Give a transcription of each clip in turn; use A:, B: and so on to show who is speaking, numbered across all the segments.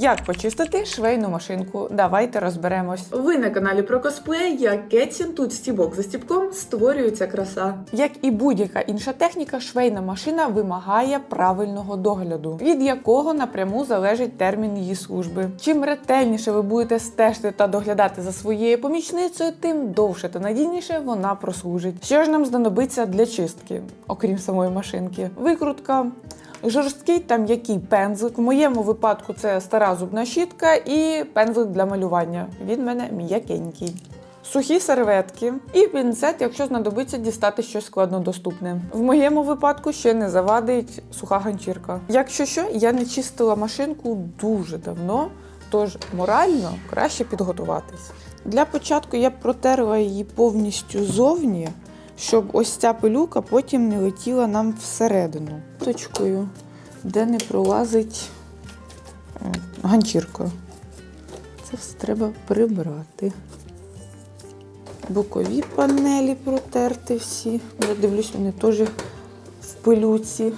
A: Як почистити швейну машинку? Давайте розберемось.
B: Ви на каналі про косплей, я Кетсін, тут стібок за стібком створюється краса.
A: Як і будь-яка інша техніка, швейна машина вимагає правильного догляду, від якого напряму залежить термін її служби. Чим ретельніше ви будете стежити та доглядати за своєю помічницею, тим довше та надійніше вона прослужить. Що ж нам знадобиться для чистки, окрім самої машинки? Викрутка. Жорсткий та м'який пензлик. В моєму випадку це стара зубна щітка і пензлик для малювання. Він в мене м'якенький. Сухі серветки і пінцет, якщо знадобиться дістати щось складнодоступне. В моєму випадку ще не завадить суха ганчірка. Якщо що, я не чистила машинку дуже давно, тож морально краще підготуватись. Для початку я протерла її повністю зовні, щоб ось ця пилюка потім не летіла нам всередину. Точкою, де не пролазить ганчіркою. ганчірка. Це все треба прибрати. Бокові панелі протерти всі. Я дивлюсь, вони теж в пилюці.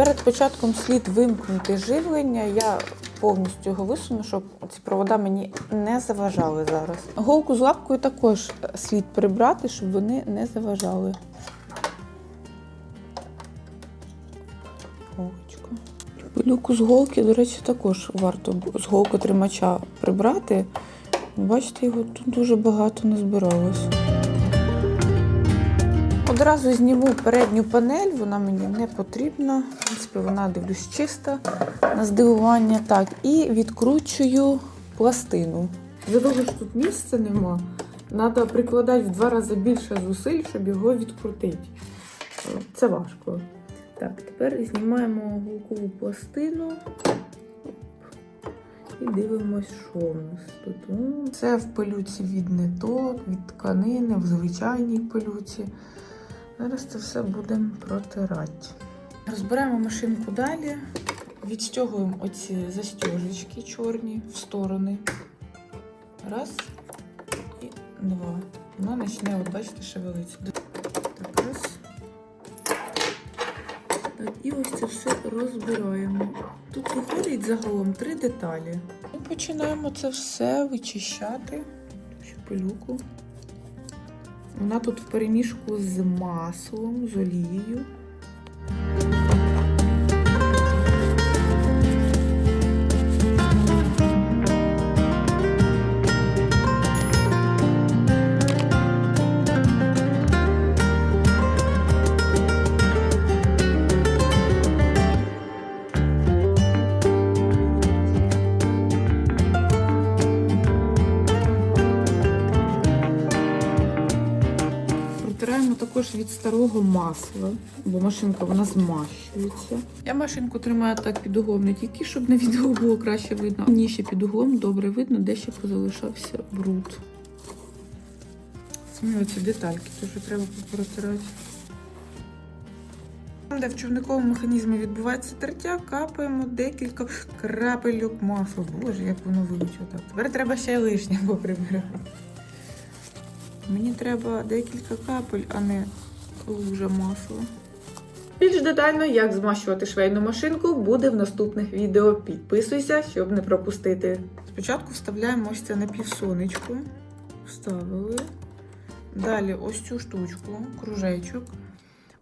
A: Перед початком слід вимкнути живлення. Я повністю його висуну, щоб ці провода мені не заважали зараз. Голку з лапкою також слід прибрати, щоб вони не заважали. Голочка. Пилюку з голки, до речі, також варто з голкотримача прибрати. Бачите, його тут дуже багато назбиралось. Одразу зніму передню панель, вона мені не потрібна. В принципі, вона дивлюсь чиста на здивування. Так, і відкручую пластину.
B: За того, що тут місця нема, треба прикладати в два рази більше зусиль, щоб його відкрутити. Це важко. Так, тепер знімаємо гулкову пластину. І дивимось, що у нас тут.
A: Це в пилюці від ниток, від тканини, в звичайній пилюці. Зараз це все будемо протирати. Розбираємо машинку далі, відстягуємо оці застіжечки чорні в сторони. Раз і два. Воно почне, от бачите, шевелитися. Так, раз.
B: Так, і ось це все розбираємо. Тут виходить загалом три деталі.
A: І починаємо це все вичищати. Пилюку.
B: Вона тут в переміжку з маслом, з олією. Протираємо також від старого масла, бо машинка вона змащується. Я машинку тримаю так під углом, не тільки щоб на відео було краще видно, ні ще під углом добре видно, де ще позалишався бруд. Самі оці детальки теж треба попротирати. Там, де в човниковому механізмі відбувається тертя, капаємо декілька крапельок масла. Боже, як воно вилучило так. Тепер треба ще й лишнє поприбирати. Мені треба декілька капель, а не лужа масла. Більш детально, як змащувати швейну машинку, буде в наступних відео. Підписуйся, щоб не пропустити. Спочатку вставляємо ось це напівсонечко. Вставили. Далі ось цю штучку, кружечок.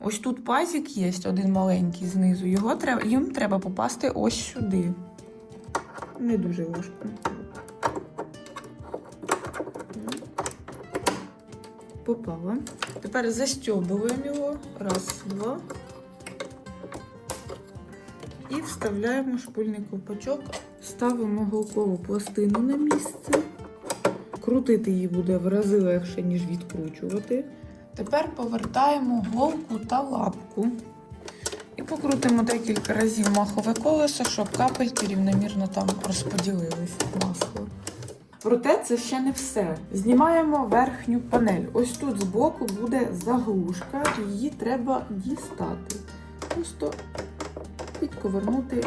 B: Ось тут пазик є, один маленький знизу. Його треба, їм треба попасти ось сюди. Не дуже важко. Попала. Тепер застьобуємо його. Раз, два. І вставляємо шпильний ковпачок. Ставимо голкову пластину на місце. Крутити її буде в рази легше, ніж відкручувати. Тепер повертаємо голку та лапку. І покрутимо декілька разів махове колесо, щоб капельки рівномірно там розподілились масло. Проте це ще не все. Знімаємо верхню панель. Ось тут збоку буде заглушка, її треба дістати. Просто підковернути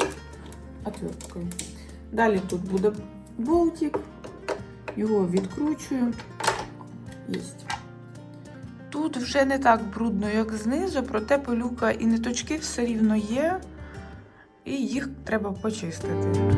B: отверткою. Далі тут буде болтик, його відкручуємо. Єсть. Тут вже не так брудно, як знизу, проте пилюка і ниточки все рівно є, і їх треба почистити.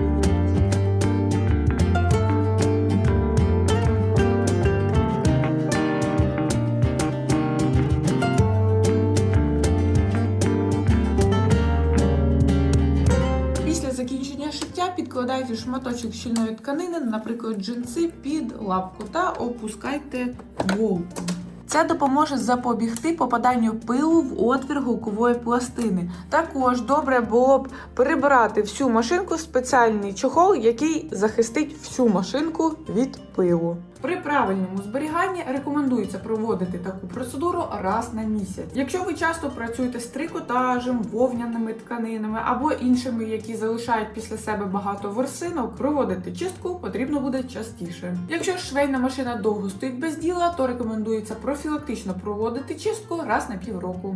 B: Підкладайте шматочок щільної тканини, наприклад, джинси під лапку та опускайте голку. Це допоможе запобігти попаданню пилу в отвір гулкової пластини. Також добре було б перебирати всю машинку в спеціальний чохол, який захистить всю машинку від пилу. При правильному зберіганні рекомендується проводити таку процедуру раз на місяць. Якщо ви часто працюєте з трикотажем, вовняними тканинами або іншими, які залишають після себе багато ворсинок, проводити чистку потрібно буде частіше. Якщо швейна машина довго стоїть без діла, то рекомендується профілактично проводити чистку раз на півроку.